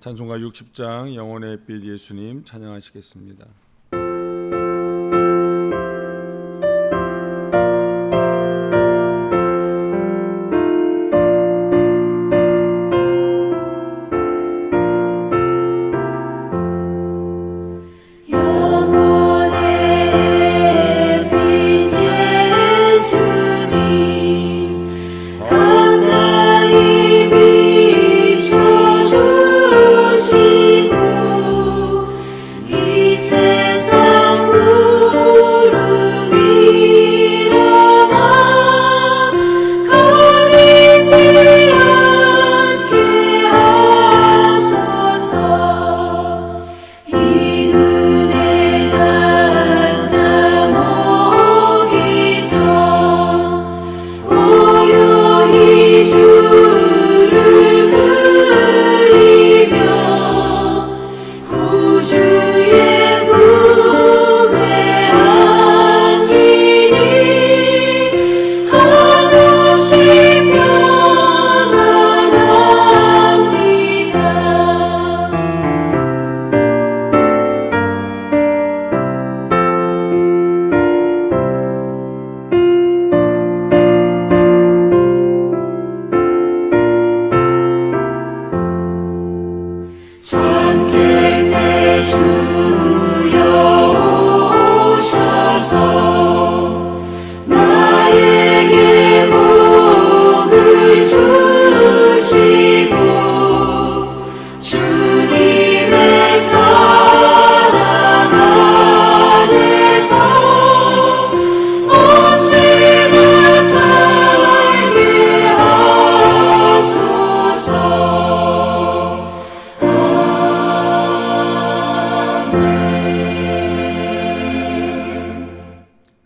찬송가 60장 영혼의 빛 예수님 찬양하시겠습니다.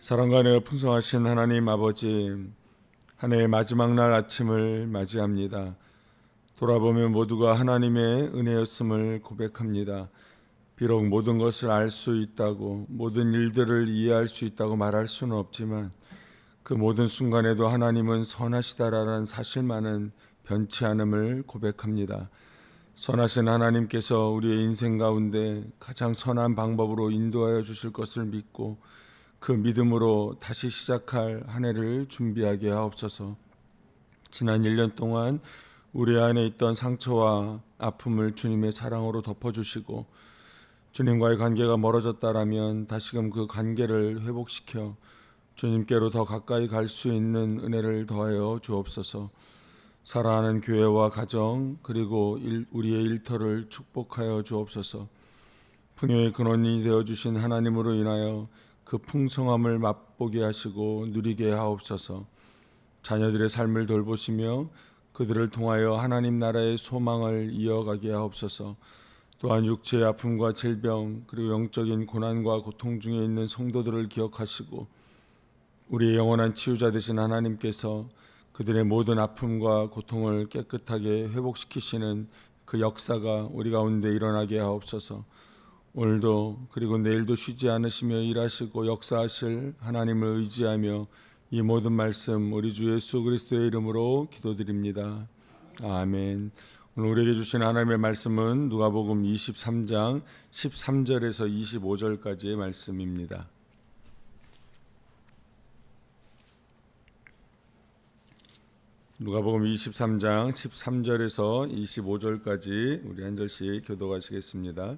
사랑과 은혜가 풍성하신 하나님 아버지 한 해의 마지막 날 아침을 맞이합니다. 돌아보면 모두가 하나님의 은혜였음을 고백합니다. 비록 모든 것을 알 수 있다고 모든 일들을 이해할 수 있다고 말할 수는 없지만 그 모든 순간에도 하나님은 선하시다라는 사실만은 변치 않음을 고백합니다. 선하신 하나님께서 우리의 인생 가운데 가장 선한 방법으로 인도하여 주실 것을 믿고 그 믿음으로 다시 시작할 한 해를 준비하게 하옵소서. 지난 1년 동안 우리 안에 있던 상처와 아픔을 주님의 사랑으로 덮어주시고 주님과의 관계가 멀어졌다라면 다시금 그 관계를 회복시켜 주님께로 더 가까이 갈 수 있는 은혜를 더하여 주옵소서. 사랑하는 교회와 가정 그리고 일- 우리의 일터를 축복하여 주옵소서. 풍요의 근원이 되어 주신 하나님으로 인하여 그 풍성함을 맛보게 하시고 누리게 하옵소서. 자녀들의 삶을 돌보시며 그들을 통하여 하나님 나라의 소망을 이어가게 하옵소서. 또한 육체의 아픔과 질병 그리고 영적인 고난과 고통 중에 있는 성도들을 기억하시고 우리의 영원한 치유자 되신 하나님께서 그들의 모든 아픔과 고통을 깨끗하게 회복시키시는 그 역사가 우리 가운데 일어나게 하옵소서. 오늘도 그리고 내일도 쉬지 않으시며 일하시고 역사하실 하나님을 의지하며 이 모든 말씀 우리 주 예수 그리스도의 이름으로 기도드립니다. 아멘. 오늘 우리에게 주신 하나님의 말씀은 누가복음 23장 13절에서 25절까지의 말씀입니다. 누가복음 23장 13절에서 25절까지 우리 한 절씩 교도하시겠습니다.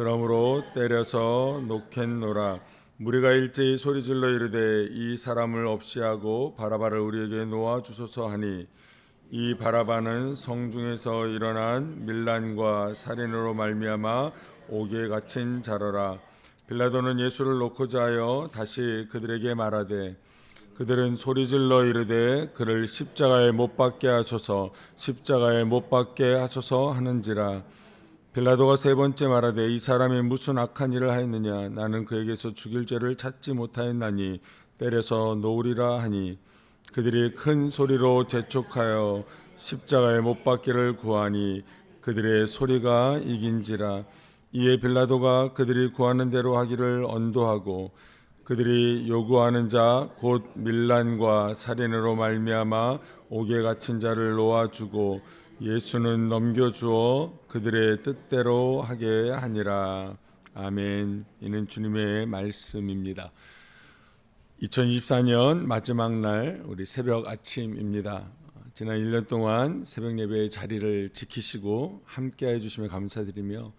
그러므로 때려서 놓겠노라. 무리가 일제히 소리질러 이르되 이 사람을 없이 하고 바라바를 우리에게 놓아 주소서 하니 이 바라바는 성중에서 일어난 밀란과 살인으로 말미암아 옥에 갇힌 자러라. 빌라도는 예수를 놓고자 하여 다시 그들에게 말하되 그들은 소리질러 이르되 그를 십자가에 못 박게 하소서 십자가에 못 박게 하소서 하는지라 빌라도가 세 번째 말하되 이 사람이 무슨 악한 일을 하였느냐? 나는 그에게서 죽일 죄를 찾지 못하였나니 때려서 놓으리라 하니 그들이 큰 소리로 재촉하여 십자가에 못 박기를 구하니 그들의 소리가 이긴지라. 이에 빌라도가 그들이 구하는 대로 하기를 언도하고 그들이 요구하는 자 곧 밀란과 살인으로 말미암아 옥에 갇힌 자를 놓아주고 예수는 넘겨주어 그들의 뜻대로 하게 하니라 아멘 이는 주님의 말씀입니다. 2024년 마지막 날 우리 새벽 아침입니다. 지난 1년 동안 새벽 예배의 자리를 지키시고 함께 해 주시며 감사드리며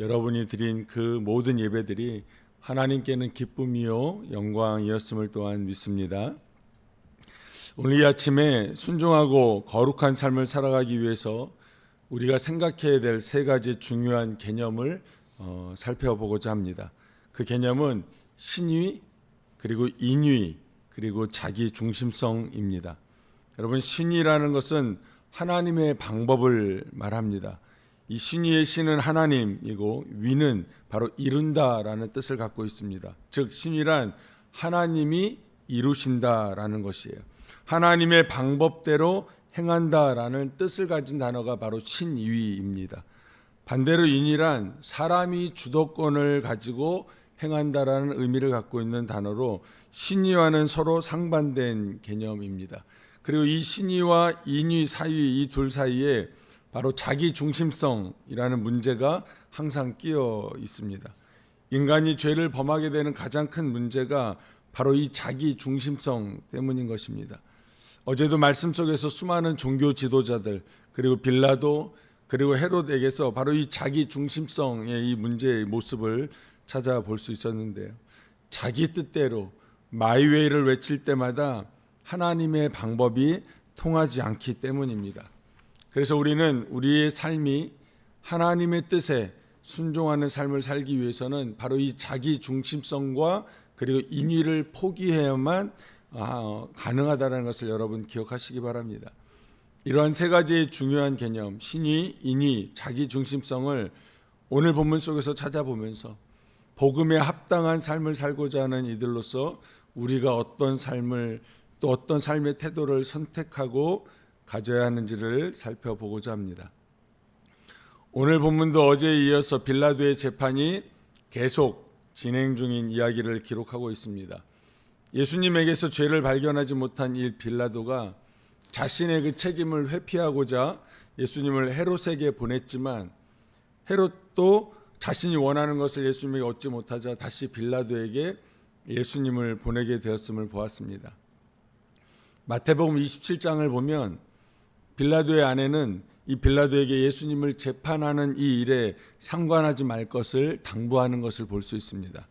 여러분이 드린 그 모든 예배들이 하나님께는 기쁨이요 영광이었음을 또한 믿습니다. 오늘 이 아침에 순종하고 거룩한 삶을 살아가기 위해서 우리가 생각해야 될 세 가지 중요한 개념을 어, 살펴보고자 합니다. 그 개념은 신위 그리고 인위 그리고 자기 중심성입니다. 여러분 신이라는 것은 하나님의 방법을 말합니다. 이 신위의 신은 하나님이고 위는 바로 이룬다라는 뜻을 갖고 있습니다. 즉 신이란 하나님이 이루신다라는 것이에요. 하나님의 방법대로 행한다라는 뜻을 가진 단어가 바로 신위입니다. 반대로 인이란 사람이 주도권을 가지고 행한다라는 의미를 갖고 있는 단어로 신위와는 서로 상반된 개념입니다. 그리고 이 신위와 인위, 사위 이둘 사이에 바로 자기 중심성이라는 문제가 항상 끼어 있습니다. 인간이 죄를 범하게 되는 가장 큰 문제가 바로 이 자기 중심성 때문인 것입니다. 어제도 말씀 속에서 수많은 종교 지도자들 그리고 빌라도 그리고 헤롯에게서 바로 이 자기 중심성의 이 문제의 모습을 찾아볼 수 있었는데요. 자기 뜻대로 마이웨이를 외칠 때마다 하나님의 방법이 통하지 않기 때문입니다. 그래서 우리는 우리의 삶이 하나님의 뜻에 순종하는 삶을 살기 위해서는 바로 이 자기 중심성과 그리고 인위를 포기해야만 아, 가능하다는 것을 여러분 기억하시기 바랍니다. 이러한 세 가지의 중요한 개념, 신위, 인위, 자기 중심성을 오늘 본문 속에서 찾아보면서 복음에 합당한 삶을 살고자 하는 이들로서 우리가 어떤 삶을 또 어떤 삶의 태도를 선택하고 가져야 하는지를 살펴보고자 합니다. 오늘 본문도 어제에 이어서 빌라도의 재판이 계속 진행 중인 이야기를 기록하고 있습니다. 예수님에게서 죄를 발견하지 못한 이 빌라도가 자신의 그 책임을 회피하고자 예수님을 헤롯에게 보냈지만 헤롯도 자신이 원하는 것을 예수님에게 얻지 못하자 다시 빌라도에게 예수님을 보내게 되었음을 보았습니다. 마태복음 27장을 보면 빌라도의 아내는 이 빌라도에게 예수님을 재판하는 이 일에 상관하지 말 것을 당부하는 것을 볼 수 있습니다.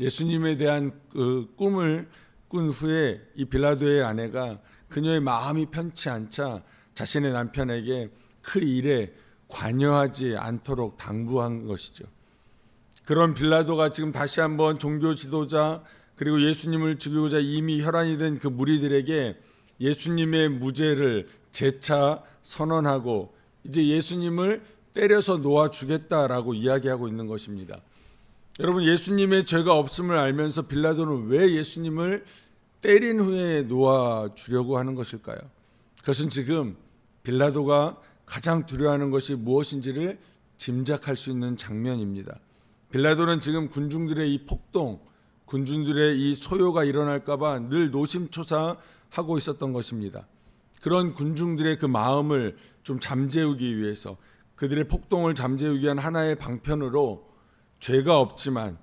예수님에 대한 그 꿈을 꾼 후에 이 빌라도의 아내가 그녀의 마음이 편치 않자 자신의 남편에게 그 일에 관여하지 않도록 당부한 것이죠. 그런 빌라도가 지금 다시 한번 종교 지도자 그리고 예수님을 죽이고자 이미 혈안이 된 그 무리들에게 예수님의 무죄를 재차 선언하고 이제 예수님을 때려서 놓아 주겠다라고 이야기하고 있는 것입니다. 여러분 예수님의 죄가 없음을 알면서 빌라도는 왜 예수님을 때린 후에 놓아 주려고 하는 것일까요? 그것은 지금 빌라도가 가장 두려워하는 것이 무엇인지를 짐작할 수 있는 장면입니다. 빌라도는 지금 군중들의 이 폭동, 군중들의 이 소요가 일어날까봐 늘 노심초사하고 있었던 것입니다. 그런 군중들의 그 마음을 좀 잠재우기 위해서 그들의 폭동을 잠재우기 위한 하나의 방편으로 죄가 없지만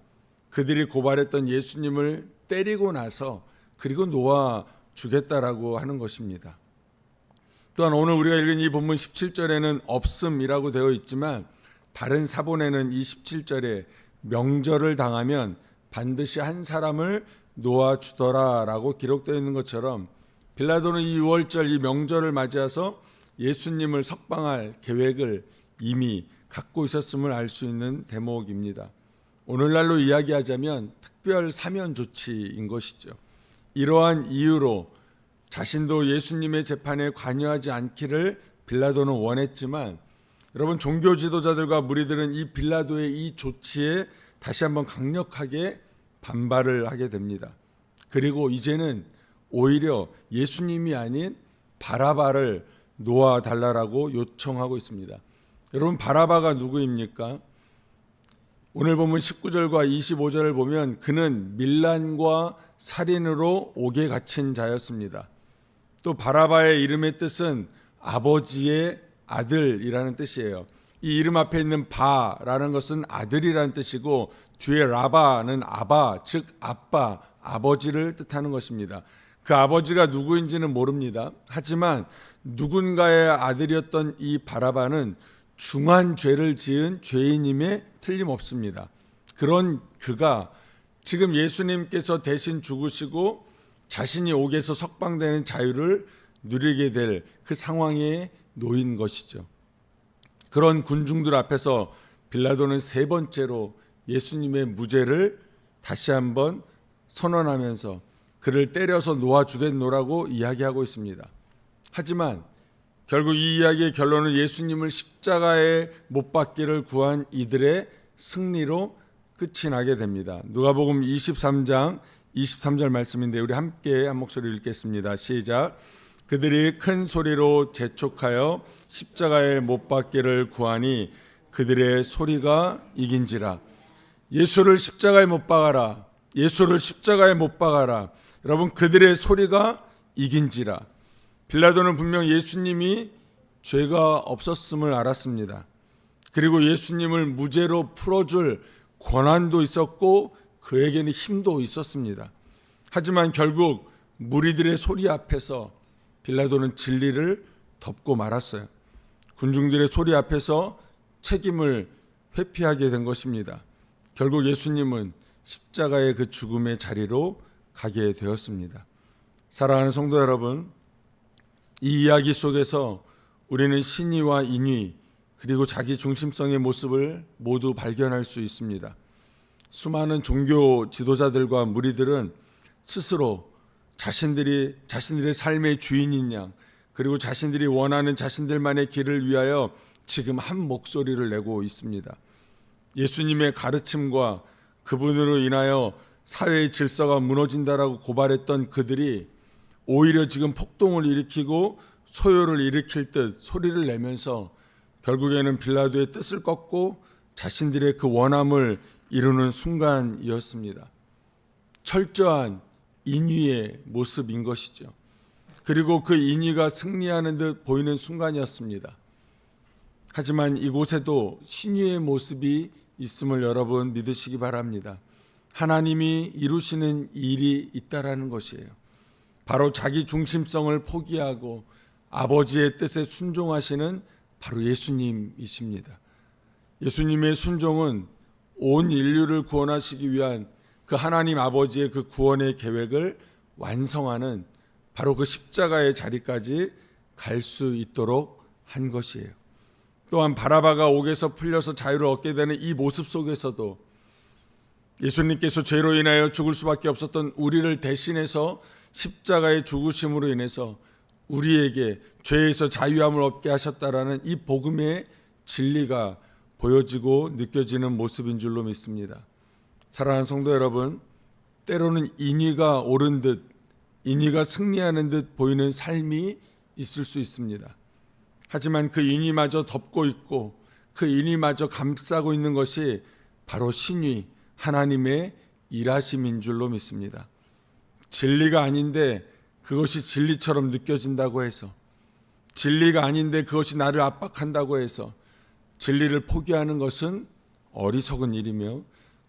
그들이 고발했던 예수님을 때리고 나서 그리고 놓아 주겠다라고 하는 것입니다. 또한 오늘 우리가 읽은 이 본문 17절에는 없음이라고 되어 있지만 다른 사본에는 이 17절에 명절을 당하면 반드시 한 사람을 놓아 주더라라고 기록되어 있는 것처럼 빌라도는 이 6월절 이 명절을 맞이해서 예수님을 석방할 계획을 이미 갖고 있었음을 알 수 있는 대목입니다. 오늘날로 이야기하자면 특별 사면 조치인 것이죠. 이러한 이유로 자신도 예수님의 재판에 관여하지 않기를 빌라도는 원했지만 여러분 종교 지도자들과 무리들은 이 빌라도의 이 조치에 다시 한번 강력하게 반발을 하게 됩니다. 그리고 이제는 오히려 예수님이 아닌 바라바를 놓아 달라라고 요청하고 있습니다. 여러분 바라바가 누구입니까? 오늘 보면 19절과 25절을 보면 그는 밀란과 살인으로 옥에 갇힌 자였습니다. 또 바라바의 이름의 뜻은 아버지의 아들이라는 뜻이에요. 이 이름 앞에 있는 바라는 것은 아들이라는 뜻이고 뒤에 라바는 아바 즉 아빠 아버지를 뜻하는 것입니다. 그 아버지가 누구인지는 모릅니다. 하지만 누군가의 아들이었던 이 바라바는 중한 죄를 지은 죄인임에 틀림없습니다. 그런 그가 지금 예수님께서 대신 죽으시고 자신이 옥에서 석방되는 자유를 누리게 될 그 상황에 놓인 것이죠. 그런 군중들 앞에서 빌라도는 세 번째로 예수님의 무죄를 다시 한번 선언하면서 그를 때려서 놓아 주겠노라고 이야기하고 있습니다. 하지만 결국 이 이야기의 결론은 예수님을 십자가에 못 박기를 구한 이들의 승리로 끝이 나게 됩니다. 누가복음 23장 23절 말씀인데 우리 함께 한 목소리 읽겠습니다. 시작. 그들이 큰 소리로 재촉하여 십자가에 못 박기를 구하니 그들의 소리가 이긴지라. 예수를 십자가에 못 박아라. 예수를 십자가에 못 박아라. 여러분 그들의 소리가 이긴지라. 빌라도는 분명 예수님이 죄가 없었음을 알았습니다. 그리고 예수님을 무죄로 풀어줄 권한도 있었고 그에게는 힘도 있었습니다. 하지만 결국 무리들의 소리 앞에서 빌라도는 진리를 덮고 말았어요. 군중들의 소리 앞에서 책임을 회피하게 된 것입니다. 결국 예수님은 십자가의 그 죽음의 자리로 가게 되었습니다. 사랑하는 성도 여러분, 이 이야기 속에서 우리는 신의와 인위 그리고 자기 중심성의 모습을 모두 발견할 수 있습니다. 수많은 종교 지도자들과 무리들은 스스로 자신들이 자신들의 삶의 주인인 양 그리고 자신들이 원하는 자신들만의 길을 위하여 지금 한 목소리를 내고 있습니다. 예수님의 가르침과 그분으로 인하여 사회의 질서가 무너진다라고 고발했던 그들이 오히려 지금 폭동을 일으키고 소요를 일으킬 듯 소리를 내면서 결국에는 빌라도의 뜻을 꺾고 자신들의 그 원함을 이루는 순간이었습니다. 철저한 인위의 모습인 것이죠. 그리고 그 인위가 승리하는 듯 보이는 순간이었습니다. 하지만 이곳에도 신위의 모습이 있음을 여러분 믿으시기 바랍니다. 하나님이 이루시는 일이 있다라는 것이에요. 바로 자기 중심성을 포기하고 아버지의 뜻에 순종하시는 바로 예수님이십니다. 예수님의 순종은 온 인류를 구원하시기 위한 그 하나님 아버지의 그 구원의 계획을 완성하는 바로 그 십자가의 자리까지 갈 수 있도록 한 것이에요. 또한 바라바가 옥에서 풀려서 자유를 얻게 되는 이 모습 속에서도 예수님께서 죄로 인하여 죽을 수밖에 없었던 우리를 대신해서 십자가의 죽으심으로 인해서 우리에게 죄에서 자유함을 얻게 하셨다라는 이 복음의 진리가 보여지고 느껴지는 모습인 줄로 믿습니다. 사랑하는 성도 여러분, 때로는 인위가 옳은 듯 인위가 승리하는 듯 보이는 삶이 있을 수 있습니다. 하지만 그 인위마저 덮고 있고 그 인위마저 감싸고 있는 것이 바로 신위 하나님의 일하심인 줄로 믿습니다. 진리가 아닌데 그것이 진리처럼 느껴진다고 해서 진리가 아닌데 그것이 나를 압박한다고 해서 진리를 포기하는 것은 어리석은 일이며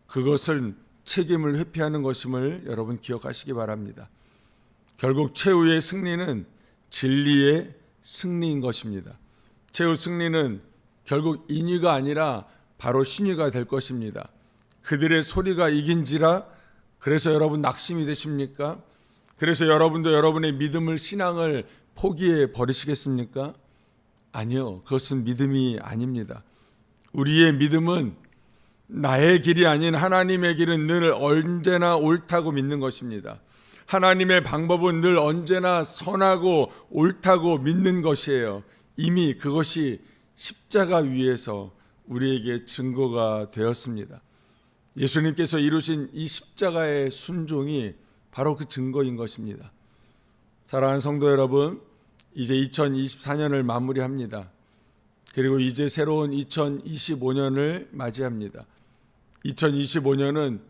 그것을 책임을 회피하는 것임을 여러분 기억하시기 바랍니다. 결국 최후의 승리는 진리의 승리인 것입니다. 최후 승리는 결국 인위가 아니라 바로 신위가 될 것입니다. 그들의 소리가 이긴지라 그래서 여러분 낙심이 되십니까? 그래서 여러분도 여러분의 믿음을 신앙을 포기해 버리시겠습니까? 아니요. 그것은 믿음이 아닙니다. 우리의 믿음은 나의 길이 아닌 하나님의 길은 늘 언제나 옳다고 믿는 것입니다. 하나님의 방법은 늘 언제나 선하고 옳다고 믿는 것이에요. 이미 그것이 십자가 위에서 우리에게 증거가 되었습니다. 예수님께서 이루신 이 십자가의 순종이 바로 그 증거인 것입니다. 사랑하는 성도 여러분, 이제 2024년을 마무리합니다. 그리고 이제 새로운 2025년을 맞이합니다. 2025년은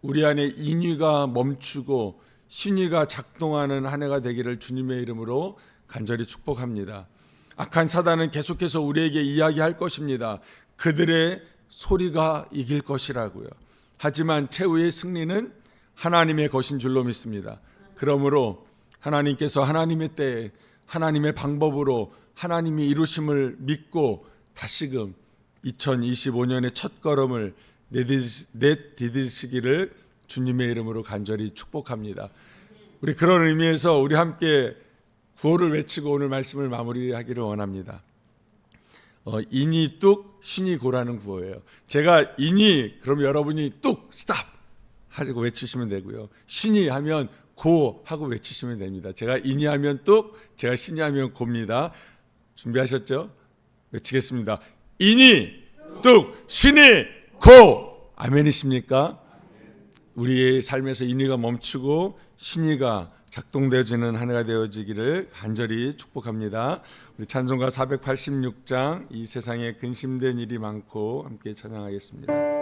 우리 안에 인위가 멈추고 신위가 작동하는 한 해가 되기를 주님의 이름으로 간절히 축복합니다. 악한 사단은 계속해서 우리에게 이야기할 것입니다. 그들의 소리가 이길 것이라고요. 하지만 최후의 승리는 하나님의 것인 줄로 믿습니다. 그러므로 하나님께서 하나님의 때에 하나님의 방법으로 하나님이 이루심을 믿고 다시금 2025년의 첫 걸음을 내디디시기를 주님의 이름으로 간절히 축복합니다. 우리 그런 의미에서 우리 함께 구호를 외치고 오늘 말씀을 마무리하기를 원합니다. 어, 인이 뚝 신이 고라는 구호예요. 제가 인이 그럼 여러분이 뚝 스탑 하고 외치시면 되고요. 신이 하면 고 하고 외치시면 됩니다. 제가 인이 하면 뚝, 제가 신이 하면 고입니다. 준비하셨죠? 외치겠습니다. 인이 뚝, 신이 고. 아멘이십니까? 우리의 삶에서 인위가 멈추고 신의가 작동되어지는 한 해가 되어지기를 간절히 축복합니다. 우리 찬송가 486장 이 세상에 근심된 일이 많고 함께 찬양하겠습니다.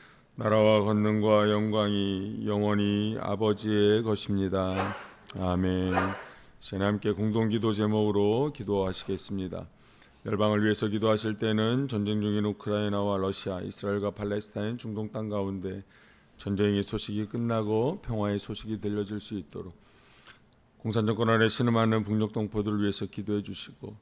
나라와 권능과 영광이 영원히 아버지의 것입니다. 아멘. 저는 함께 공동기도 제목으로 기도하시겠습니다. 열방을 위해서 기도하실 때는 전쟁 중인 우크라이나와 러시아, 이스라엘과 팔레스타인 중동 땅 가운데 전쟁의 소식이 끝나고 평화의 소식이 들려질 수 있도록 공산 정권 아래 신음하는 북녘 동포들을 위해서 기도해 주시고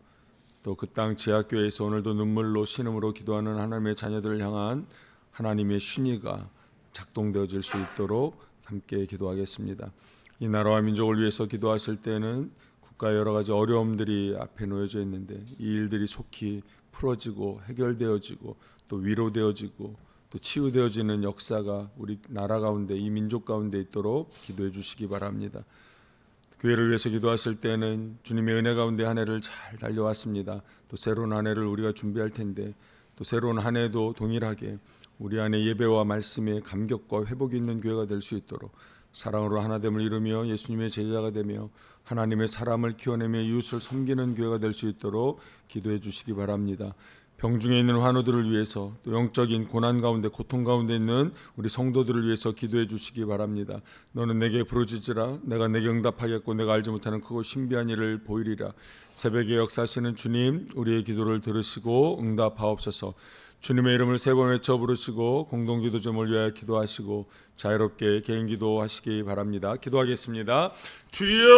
또 그 땅 지하교회에서 오늘도 눈물로 신음으로 기도하는 하나님의 자녀들을 향한 하나님의 신의가 작동되어질 수 있도록 함께 기도하겠습니다. 이 나라와 민족을 위해서 기도하실 때는 국가의 여러 가지 어려움들이 앞에 놓여져 있는데 이 일들이 속히 풀어지고 해결되어지고 또 위로되어지고 또 치유되어지는 역사가 우리 나라 가운데 이 민족 가운데 있도록 기도해 주시기 바랍니다. 교회를 위해서 기도하실 때는 주님의 은혜 가운데 한 해를 잘 달려왔습니다. 또 새로운 한 해를 우리가 준비할 텐데 또 새로운 한 해도 동일하게 우리 안에 예배와 말씀의 감격과 회복이 있는 교회가 될 수 있도록 사랑으로 하나됨을 이루며 예수님의 제자가 되며 하나님의 사람을 키워내며 이웃을 섬기는 교회가 될 수 있도록 기도해 주시기 바랍니다. 병중에 있는 환우들을 위해서 또 영적인 고난 가운데 고통 가운데 있는 우리 성도들을 위해서 기도해 주시기 바랍니다. 너는 내게 부르짖으라 내가 내게 응답하겠고 내가 알지 못하는 크고 신비한 일을 보이리라. 새벽에 역사하시는 주님 우리의 기도를 들으시고 응답하옵소서. 주님의 이름을 세 번 외쳐 부르시고 공동기도 점을 위하여 기도하시고 자유롭게 개인 기도하시기 바랍니다. 기도하겠습니다. 주여!